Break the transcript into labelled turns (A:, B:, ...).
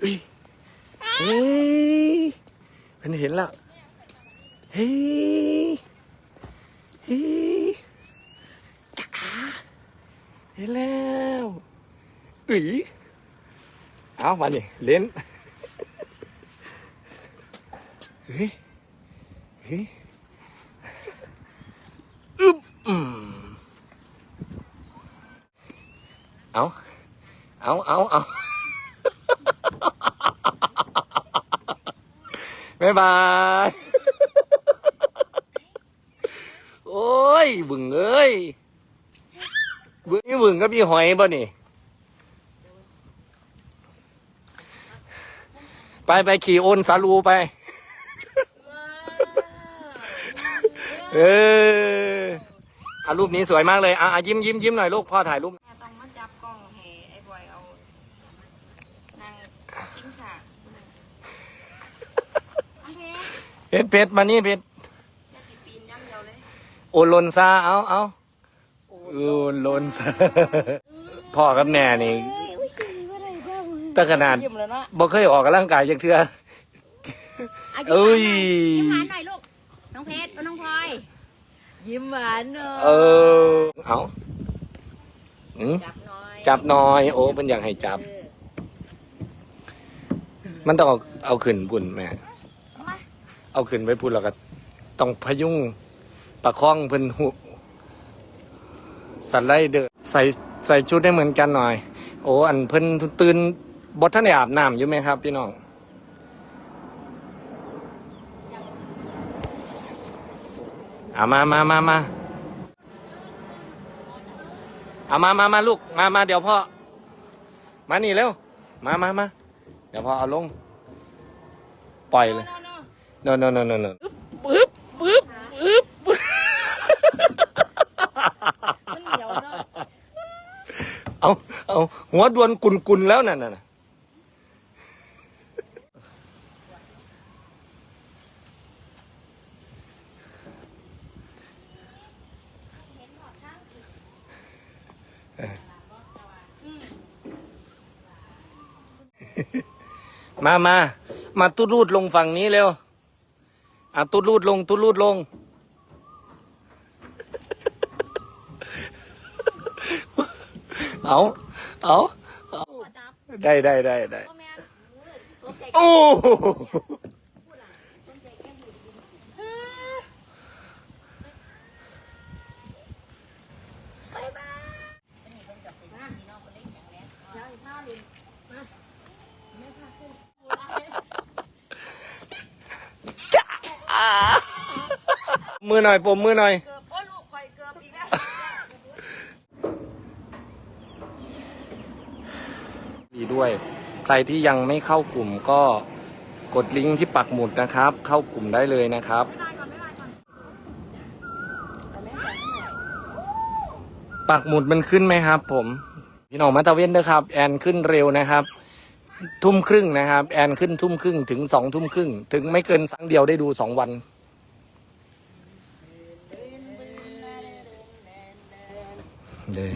A: เฮ้ยเพิ่นเห็นแล้วเฮ้ยเฮ้ยจ๋าเห็นแล้วอุ๋ยเอามานี่เล่นเฮ้ยเฮ้ยอึ๊บเอาเอาเอาเอา บ๊ายบาย โอ้ย บึงเอ้ย บึงนี่บึงก็มีหอยป่นี่ ไปไปขี่โอนสาลูไป เอออารูปนี้สวยมากเลย อะอะยิ้มยิ้มยิ้มหน่อยลูก พ่อถ่ายรูป
B: ต้องมาจับกล้องให้ไอ้บอยเอานางชิงสาโอเค
A: เพชรเพชรมานี่เพชร
B: แค่ติปีนอย่างเดียวเลย
A: โอลนซาเอาเอาโอลนซาพ่อกับแม่นี่ตั้งขนาด
B: ยิ้มแล้วเนาะ
A: บ่เคยออกกำลังกายจักเทื่อะเอ้ย
C: ยิ้มหวานหน่อยลูกน้องเพชรน้องพลอย
B: ยิ้มหวานเนาะ
A: เออเอาอืม
C: จับหน่อย
A: จับหน่อย โอ้เป็นอยากให้จับ มันต้องเอาเอาขึ้นปุ่นแม่ เอาขึ้นไปปุ่นแล้วก็ต้องพยุงประคองเพิ่นหุสันไลเดอร์ใส่ใส่ชุดได้เหมือนกันหน่อย โอ้อันเพิ่นตื่นบดท่านอาบน้ำอยู่ไหมครับ พี่น้องเอามามามามาเอามามามาลูก มามาเดี๋ยวพ่อ มานี่เร็ว มามามาเดี๋ยวพ่อเอาลง ปล่อยเลย โนโนโนโนโนปึ๊บปึ๊บปึ๊บปึ๊บ
B: มันเหนียวเนาะ
A: เอาเอาหัวดวนกุนกุนๆแล้วนั่นน่ะมามา มาตุดรูดลงฝั่งนี้เร็ว อะตุดรูดลง ตุดรูดลง เอาเอาเอา
B: ขอจับ
A: ได้ได้ได้ได้
B: พ่อแม่
A: โอ้ มือหน่อยปมมือหน่อย
B: เกือบโอ้ลูกไฟเกือบอีกแล้ว
A: ดีด้วย ใครที่ยังไม่เข้ากลุ่มก็กดลิงก์ที่ปักหมุดนะครับ เข้ากลุ่มได้เลยนะครับ
B: ไม่ได้ก่อนไม่ได้ก่อน
A: ปักหมุดมันขึ้นไหมครับ ผม พี่น้องมาตะเวนเด้อครับ แอนขึ้นเร็วนะครับ ทุ่มครึ่งนะครับ แอนขึ้นทุ่มครึ่งถึงสองทุ่มครึ่ง ถึงไม่เกินสังเดียวได้ดูสองวัน เด้อ